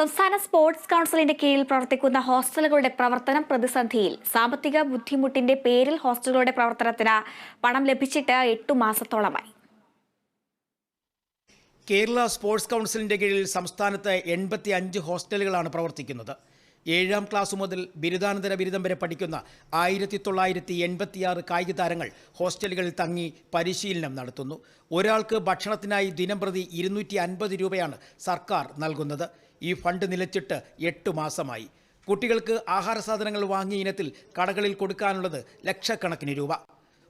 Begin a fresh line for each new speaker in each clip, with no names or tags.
സംസ്ഥാന സ്പോർട്സ് കൗൺസിലിന്റെ കീഴിൽ പ്രവർത്തിക്കുന്ന ഹോസ്റ്റലുകളുടെ പ്രവർത്തനം പ്രതിസന്ധിയിൽ. സാമ്പത്തിക ബുദ്ധിമുട്ടിന്റെ പേരിൽ ഹോസ്റ്റലുകളുടെ പ്രവർത്തനത്തിന് പണം ലഭിച്ചിട്ട് എട്ടു മാസത്തോളമായി.
കേരള സ്പോർട്സ് കൗൺസിലിന്റെ കീഴിൽ സംസ്ഥാനത്ത് എൺപത്തി അഞ്ച് ഹോസ്റ്റലുകളാണ് പ്രവർത്തിക്കുന്നത്. ഏഴാം ക്ലാസ് മുതൽ ബിരുദാനന്തര ബിരുദം വരെ പഠിക്കുന്ന ആയിരത്തി തൊള്ളായിരത്തി എൺപത്തിയാറ് കായിക താരങ്ങൾ ഹോസ്റ്റലുകളിൽ തങ്ങി പരിശീലനം നടത്തുന്നു. ഒരാൾക്ക് ഭക്ഷണത്തിനായി ദിനംപ്രതി ഇരുന്നൂറ്റി അൻപത് രൂപയാണ് സർക്കാർ നൽകുന്നത്. ഈ ഫണ്ട് നിലച്ചിട്ട് എട്ട് മാസമായി. കുട്ടികൾക്ക് ആഹാര സാധനങ്ങൾ വാങ്ങിയ ഇനത്തിൽ കടകളിൽ കൊടുക്കാനുള്ളത് ലക്ഷക്കണക്കിന് രൂപ.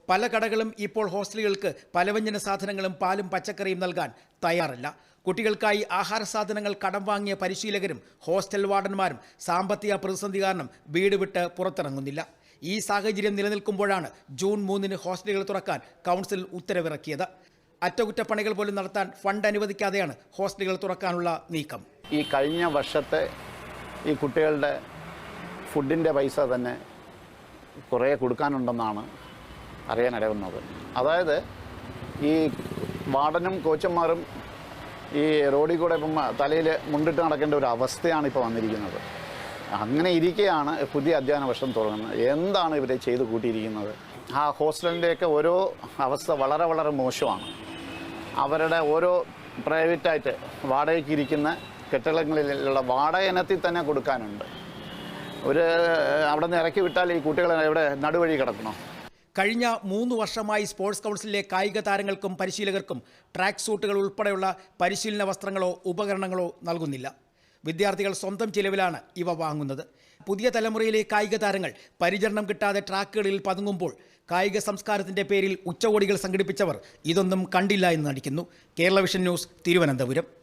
പല കടകളും ഇപ്പോൾ ഹോസ്റ്റലുകൾക്ക് പലവ്യഞ്ജന സാധനങ്ങളും പാലും പച്ചക്കറിയും നൽകാൻ തയ്യാറല്ല. കുട്ടികൾക്കായി ആഹാര സാധനങ്ങൾ കടം വാങ്ങിയ പരിശീലകരും ഹോസ്റ്റൽ വാർഡന്മാരും സാമ്പത്തിക പ്രതിസന്ധി കാരണം വീട് വിട്ട് പുറത്തിറങ്ങുന്നില്ല. ഈ സാഹചര്യം നിലനിൽക്കുമ്പോഴാണ് ജൂൺ മൂന്നിന് ഹോസ്റ്റലുകൾ തുറക്കാൻ കൗൺസിൽ ഉത്തരവിറക്കിയത്. അറ്റകുറ്റപ്പണികൾ പോലും നടത്താൻ ഫണ്ട് അനുവദിക്കാതെയാണ് ഹോസ്റ്റലുകൾ തുറക്കാനുള്ള നീക്കം.
ഈ കഴിഞ്ഞ വർഷത്തെ ഈ കുട്ടികളുടെ ഫുഡിന്റെ പൈസ തന്നെ കുറേ കൊടുക്കാനുണ്ടെന്നാണ് അറിയാനിടവന്നത് അതായത് ഈ വാർഡനും കോച്ചന്മാരും ഈ റോഡിൽ കൂടെ ഇപ്പം തലയിൽ മുണ്ടിട്ട് നടക്കേണ്ട ഒരു അവസ്ഥയാണ് ഇപ്പോൾ വന്നിരിക്കുന്നത്. അങ്ങനെ ഇരിക്കെയാണ് പുതിയ അധ്യയന വർഷം തുടങ്ങുന്നത്. എന്താണ് ഇവരെ ചെയ്ത് കൂട്ടിയിരിക്കുന്നത്? ആ ഹോസ്റ്റലിന്റെയൊക്കെ ഓരോ അവസ്ഥ വളരെ വളരെ മോശമാണ്. അവരുടെ ഓരോ പ്രൈവറ്റായിട്ട് വാടകയ്ക്ക് ഇരിക്കുന്ന കെട്ടിടങ്ങളിലുള്ള വാടക ഇനത്തിൽ തന്നെ കൊടുക്കാനുണ്ട്. ഒരു അവിടെ നിന്ന് ഇറക്കി വിട്ടാൽ ഈ കുട്ടികൾ ഇവിടെ നടുവഴി കിടക്കണോ?
കഴിഞ്ഞ മൂന്ന് വർഷമായി സ്പോർട്സ് കൗൺസിലിലെ കായിക താരങ്ങൾക്കും പരിശീലകർക്കും ട്രാക്ക് സൂട്ടുകൾ ഉൾപ്പെടെയുള്ള പരിശീലന വസ്ത്രങ്ങളോ ഉപകരണങ്ങളോ നൽകുന്നില്ല. വിദ്യാർത്ഥികൾ സ്വന്തം ചിലവിലാണ് ഇവ വാങ്ങുന്നത്. പുതിയ തലമുറയിലെ കായിക താരങ്ങൾ പരിചരണം കിട്ടാതെ ട്രാക്കുകളിൽ പതുങ്ങുമ്പോൾ കായിക സംസ്കാരത്തിന്റെ പേരിൽ ഉച്ചകോടികൾ സംഘടിപ്പിച്ചവർ ഇതൊന്നും കണ്ടില്ല എന്ന് നടിക്കുന്നു. Kerala vision news Thiruvananthapuram.